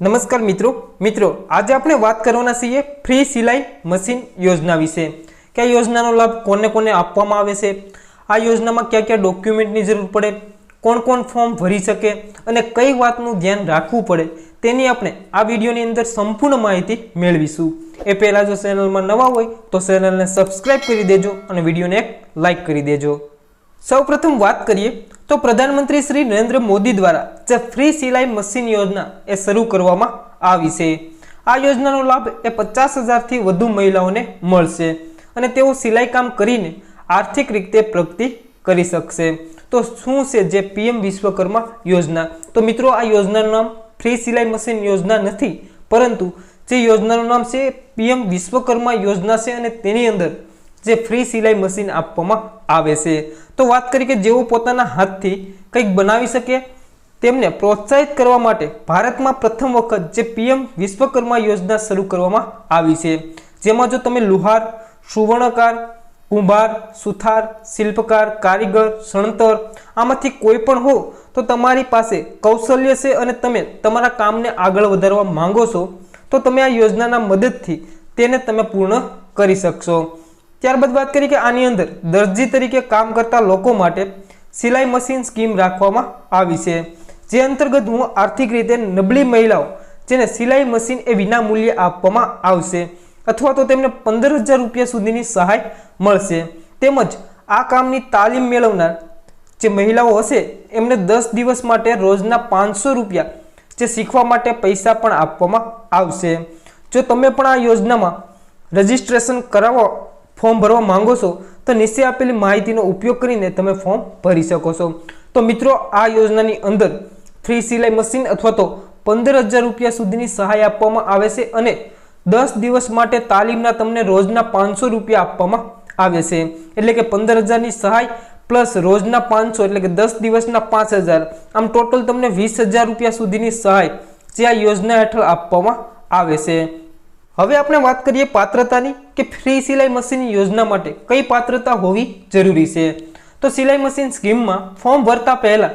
નમસ્કાર મિત્રો. મિત્રો, આજે આપણે વાત કરવાના છીએ ફ્રી સિલાઈ મશીન યોજના વિશે. કે આ યોજનાનો લાભ કોને કોને આપવામાં આવે છે? આ યોજનામાં કયા કયા ડોક્યુમેન્ટની જરૂર પડે? કોણ કોણ ફોર્મ ભરી શકે? અને કઈ વાતનું ધ્યાન રાખવું પડે? તેની આપણે આ વિડીયોની અંદર સંપૂર્ણ માહિતી મેળવીશું. એ પહેલાં જો ચેનલમાં નવા હોય તો ચેનલને સબસ્ક્રાઈબ કરી દેજો અને વિડીયોને એક લાઇક કરી દેજો. સૌપ્રથમ વાત કરીએ તો પ્રધાનમંત્રી શ્રી નરેન્દ્ર મોદી દ્વારા જે ફ્રી સિલાઈ મશીન યોજના એ શરૂ કરવામાં આવી છે. આ યોજનાનો લાભ એ પચાસ હજારથી વધુ મહિલાઓને મળશે અને તેઓ સિલાઈ કામ કરીને આર્થિક રીતે પ્રગતિ કરી શકશે. તો શું છે જે પીએમ વિશ્વકર્મા યોજના? તો મિત્રો, આ યોજનાનું નામ ફ્રી સિલાઈ મશીન યોજના નથી, પરંતુ જે યોજનાનું નામ છે પીએમ વિશ્વકર્મા યોજના છે અને તેની અંદર જે ફ્રી સિલાઈ મશીન આપવામાં આવે છે. તો વાત કરી કે જેઓ પોતાના હાથથી કંઈક બનાવી શકે, તેમને પ્રોત્સાહિત કરવા માટે ભારતમાં પ્રથમ વખત જે પીએમ વિશ્વકર્મા યોજના શરૂ કરવામાં આવી છે. જેમાં જો તમે લુહાર, સુવર્ણકાર, કુંભાર, સુથાર, શિલ્પકાર, કારીગર સણતર આમાંથી કોઈ પણ હો, તો તમારી પાસે કૌશલ્ય છે અને તમે તમારા કામને આગળ વધારવા માંગો છો, તો તમે આ યોજનાના મદદથી તેને તમે પૂર્ણ કરી શકશો. ત્યારબાદ વાત કરીએ કે આની અંદર દરજી તરીકે કામ કરતા લોકો માટે સિલાઈ મશીન સ્કીમ રાખવામાં આવી છે. જે અંતર્ગત હું આર્થિક રીતે નબળી મહિલાઓ જેને સિલાઈ મશીન એ વિના મૂલ્યે આપવામાં આવશે અથવા તો તેમને પંદર હજાર રૂપિયા સુધીની સહાય મળશે. તેમજ આ કામની તાલીમ મેળવનાર જે મહિલાઓ હશે એમને દસ દિવસ માટે રોજના પાંચસો રૂપિયા જે શીખવા માટે પૈસા પણ આપવામાં આવશે. જો તમે પણ આ યોજનામાં રજિસ્ટ્રેશન કરાવવા ફોર્મ ભરવા માંગો છો, તો નીચે આપેલી માહિતીનો ઉપયોગ કરીને તમે ફોર્મ ભરી શકો છો. તો મિત્રો, આ યોજનાની અંદર ફ્રી સિલાઈ મશીન અથવા તો પંદર હજાર રૂપિયા સુધીની સહાય આપવામાં આવે છે અને દસ દિવસ માટે તાલીમના તમને રોજના પાંચસો રૂપિયા આપવામાં આવે છે. એટલે કે પંદર હજારની સહાય પ્લસ રોજના પાંચસો, એટલે કે દસ દિવસના પાંચ હજાર. આમ ટોટલ તમને વીસ હજાર રૂપિયા સુધીની સહાય જે આ યોજના હેઠળ આપવામાં આવે છે. હવે આપણે વાત કરીએ પાત્રતાની કે ફ્રી સિલાઈ મશીન યોજના માટે કઈ પાત્રતા હોવી જરૂરી છે? તો સિલાઈ મશીન સ્કીમમાં ફોર્મ ભરતા પહેલા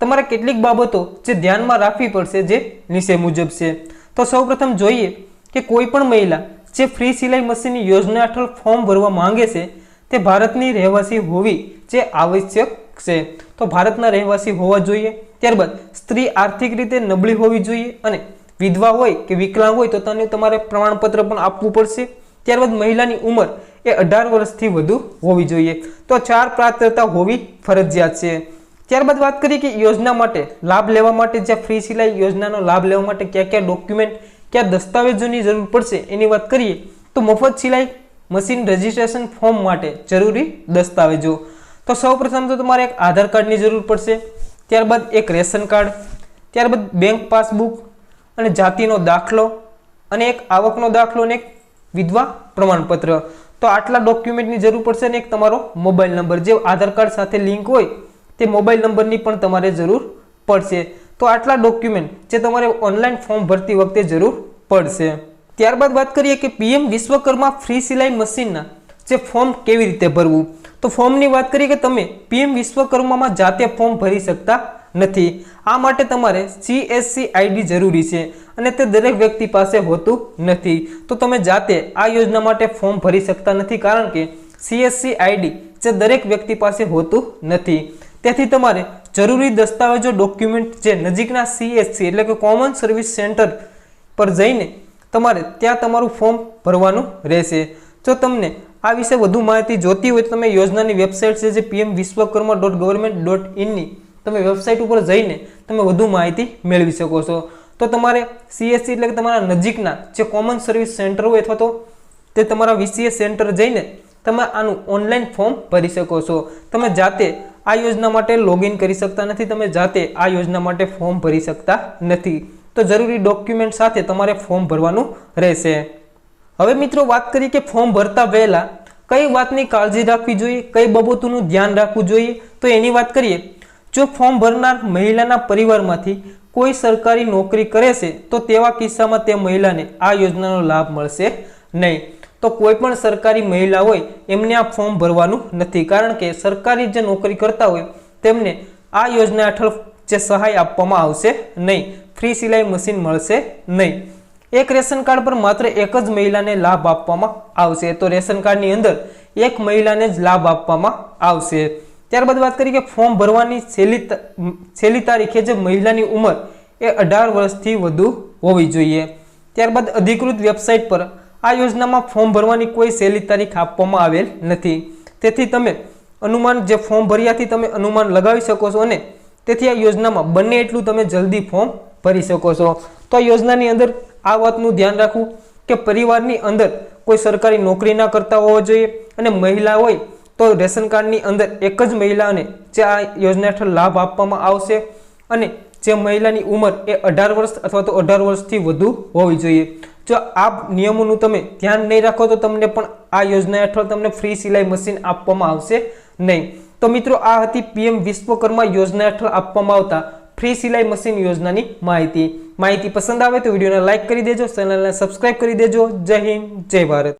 તમારે કેટલીક બાબતો જે ધ્યાનમાં રાખવી પડશે જે નીચે મુજબ છે. તો સૌપ્રથમ જોઈએ કે કોઈ પણ મહિલા જે ફ્રી સિલાઈ મશીન યોજના હેઠળ ફોર્મ ભરવા માંગે છે, તે ભારતની રહેવાસી હોવી જે આવશ્યક છે. તો ભારતના રહેવાસી હોવા જોઈએ, ત્યારબાદ સ્ત્રી આર્થિક રીતે નબળી હોવી જોઈએ અને વિધવા હોય કે વિકલાંગ હોય તો તને તમારે પ્રમાણપત્ર પણ આપવું પડશે. ત્યારબાદ મહિલાની ઉંમર એ અઢાર વર્ષથી વધુ હોવી જોઈએ. તો ચાર પાત્રતા હોવી ફરજિયાત છે. ત્યારબાદ વાત કરીએ કે યોજના માટે લાભ લેવા માટે જ્યાં ફ્રી સિલાઈ યોજનાનો લાભ લેવા માટે કયા કયા ડોક્યુમેન્ટ, કયા દસ્તાવેજોની જરૂર પડશે એની વાત કરીએ તો મફત સિલાઈ, મશીન રજિસ્ટ્રેશન ફોર્મ માટે જરૂરી દસ્તાવેજો. તો સૌપ્રથમ તો તમારે એક આધાર કાર્ડની જરૂર પડશે. ત્યારબાદ એક રેશન કાર્ડ. ત્યારબાદ બેંક પાસબુક અને જાતિનો દાખલો અને એક આવકનો દાખલો અને એક વિધવા પ્રમાણપત્ર. તો આટલા ડોક્યુમેન્ટની જરૂર પડશે અને એક તમારો મોબાઈલ નંબર જે આધાર કાર્ડ સાથે લિંક હોય તે મોબાઈલ નંબરની પણ તમારે જરૂર પડશે. તો આટલા ડોક્યુમેન્ટ જે તમારે ઓનલાઈન ફોર્મ ભરતી વખતે જરૂર પડશે. ત્યારબાદ વાત કરીએ કે પીએમ વિશ્વકર્મા ફ્રી સિલાઈ મશીનના જે ફોર્મ કેવી રીતે ભરવું? તો ફોર્મની વાત કરીએ કે તમે પીએમ વિશ્વકર્મામાં જાતે ફોર્મ ભરી શકતા નથી. આ માટે તમારે સીએસસી આઈડી જરૂરી છે અને તે દરેક વ્યક્તિ પાસે હોતું નથી. તો તમે જાતે આ યોજના માટે ફોર્મ ભરી શકતા નથી કારણ કે સીએસસી આઈડી જે દરેક વ્યક્તિ પાસે હોતું નથી. તેથી તમારે જરૂરી દસ્તાવેજો ડોક્યુમેન્ટ જે નજીકના સીએસસી એટલે કે કોમન સર્વિસ સેન્ટર પર જઈને તમારે ત્યાં તમારું ફોર્મ ભરવાનું રહેશે. જો તમને આ વિશે વધુ માહિતી જોતી હોય તો તમે યોજનાની વેબસાઇટ છે જે PM Vishwakarma dot government dot ઇનની તમે વેબસાઇટ ઉપર જઈને તમે વધુ માહિતી મેળવી શકો છો. તો તમારે સીએસસી એટલે કે તમારા નજીકના જે કોમન સર્વિસ સેન્ટર હોય અથવા તો તે તમારા વીસીએસ સેન્ટર જઈને તમે આનું ઓનલાઈન ફોર્મ ભરી શકો છો. તમે જાતે આ યોજના માટે લોગિન કરી શકતા નથી, તમે જાતે આ યોજના માટે ફોર્મ ભરી શકતા નથી. તો જરૂરી ડોક્યુમેન્ટ સાથે તમારે ફોર્મ ભરવાનું રહેશે. હવે મિત્રો વાત કરીએ કે ફોર્મ ભરતા પહેલાં કઈ વાતની કાળજી રાખવી જોઈએ, કઈ બાબતોનું ધ્યાન રાખવું જોઈએ? તો એની વાત કરીએ જો ફોર્મ ભરનાર મહિલાના પરિવારમાંથી કોઈ સરકારી નોકરી કરે છે, તો તેવા કિસ્સામાં તે મહિલાને આ યોજનાનો લાભ મળશે નહીં. તો કોઈ પણ સરકારી મહિલા હોય, એમને આ ફોર્મ ભરવાનું નથી. કારણ કે સરકારી જે નોકરી કરતા હોય, તેમને આ યોજના હેઠળ જે સહાય આપવામાં આવશે નહીં. ફ્રી સિલાઈ મશીન મળશે નહીં. એક રેશન કાર્ડ પર માત્ર એક જ મહિલાને લાભ આપવામાં આવશે. તો રેશન કાર્ડની અંદર એક મહિલાને જ લાભ આપવામાં આવશે. ત્યારબાદ વાત કરીએ કે ફોર્મ ભરવાની છેલ્લી છેલ્લી તારીખે જે મહિલાની ઉંમર એ અઢાર વર્ષથી વધુ હોવી જોઈએ. ત્યારબાદ અધિકૃત વેબસાઇટ પર આ યોજનામાં ફોર્મ ભરવાની કોઈ છેલ્લી તારીખ આપવામાં આવેલ નથી. તેથી તમે અનુમાન, જે ફોર્મ ભર્યાથી તમે અનુમાન લગાવી શકો છો અને તેથી આ યોજનામાં બંને એટલું તમે જલ્દી ફોર્મ ભરી શકો છો. તો આ યોજનાની અંદર આ વાતનું ધ્યાન રાખવું કે પરિવારની અંદર કોઈ સરકારી નોકરી ના કરતા હોવા જોઈએ અને મહિલા હોય તો રેશન કાર્ડની અંદર એક જ મહિલાને જે આ યોજના હેઠળ લાભ આપવામાં આવશે અને જે મહિલાની ઉંમર એ અઢાર વર્ષ અથવા તો અઢાર વર્ષથી વધુ હોવી જોઈએ. જો આ નિયમોનું તમે ધ્યાન નહીં રાખો તો તમને પણ આ યોજના હેઠળ તમને ફ્રી સિલાઈ મશીન આપવામાં આવશે નહીં. તો મિત્રો, આ હતી પીએમ વિશ્વકર્મા યોજના હેઠળ આપવામાં આવતા ફ્રી સિલાઈ મશીન યોજનાની માહિતી. માહિતી પસંદ આવે તો વિડીયોને લાઇક કરી દેજો, ચેનલને સબસ્ક્રાઇબ કરી દેજો. જય હિન્દ, જય ભારત.